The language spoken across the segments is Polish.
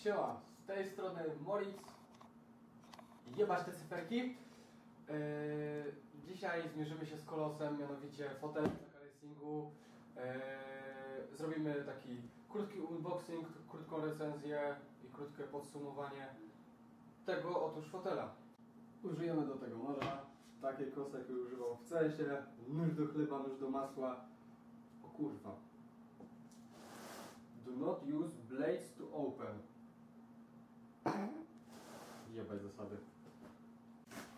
Siema, z tej strony Moritz. Jebać te cyferki. Yy, dzisiaj zmierzymy się z kolosem, mianowicie fotel racingu. Yy, zrobimy taki krótki unboxing, krótką recenzję i krótkie podsumowanie tego otóż fotela. Użyjemy do tego noża, takiej kosy, jakiej używał w CS-ie, nóż do chleba, nóż do masła. O kurwa. Do not use blades to open. Zasady.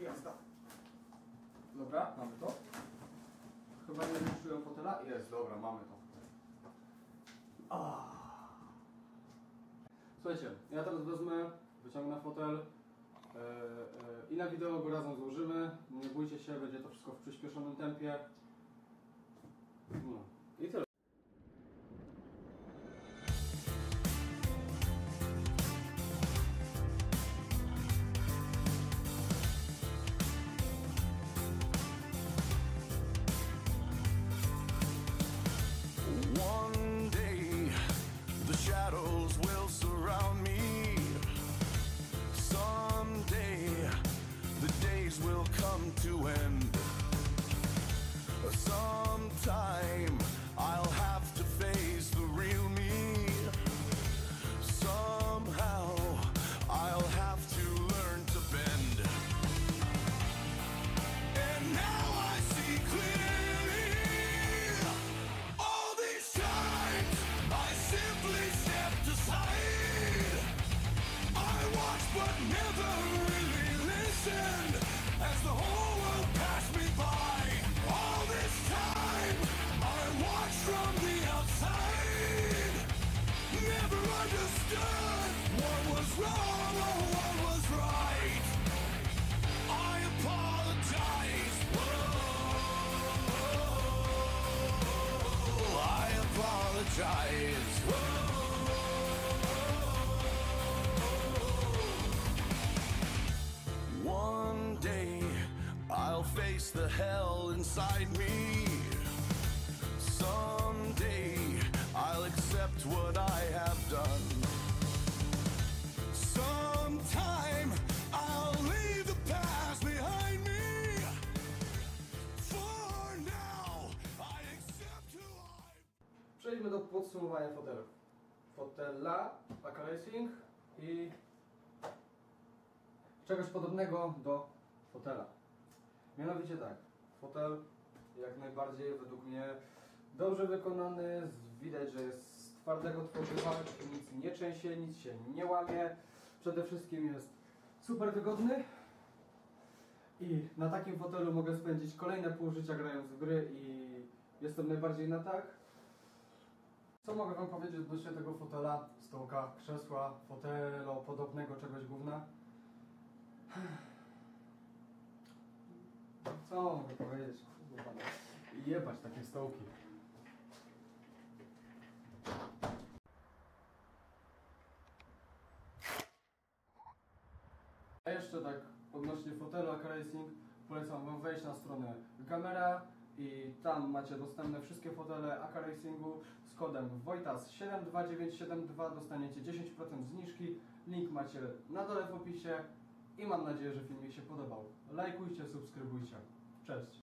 Jazda. Dobra, mamy to. Chyba nie zniszczyłem fotela? Jest, dobra, mamy to. Słuchajcie, ja teraz wezmę, wyciągnę fotel e, e, i na wideo go razem złożymy. Nie bójcie się, będzie to wszystko w przyspieszonym tempie. To end. Face the hell inside me. Someday I'll accept what I have done. Sometime I'll leave the past behind me. For now, I accept who I. Przejdźmy do podsumowania fotelów. Fotela, Aka Racing i czegoś podobnego do fotela. Mianowicie tak, fotel jak najbardziej według mnie dobrze wykonany, widać, że jest z twardego tworzywa, nic nie trzęsie, nic się nie łamie, przede wszystkim jest super wygodny. I na takim fotelu mogę spędzić kolejne pół życia grając w gry i jestem najbardziej na tak. Co mogę Wam powiedzieć odnośnie tego fotela, stołka, krzesła, fotelo, podobnego czegoś gówna? Co mogę powiedzieć? Kurwa, no. Jebać takie stołki. A jeszcze tak odnośnie fotelu Aka Racing polecam Wam wejść na stronę Gamera i tam macie dostępne wszystkie fotele Aka Racingu z kodem WOJTAS72972 dostaniecie 10% zniżki. Link macie na dole w opisie i mam nadzieję, że film mi się podobał. Lajkujcie, subskrybujcie. Cześć!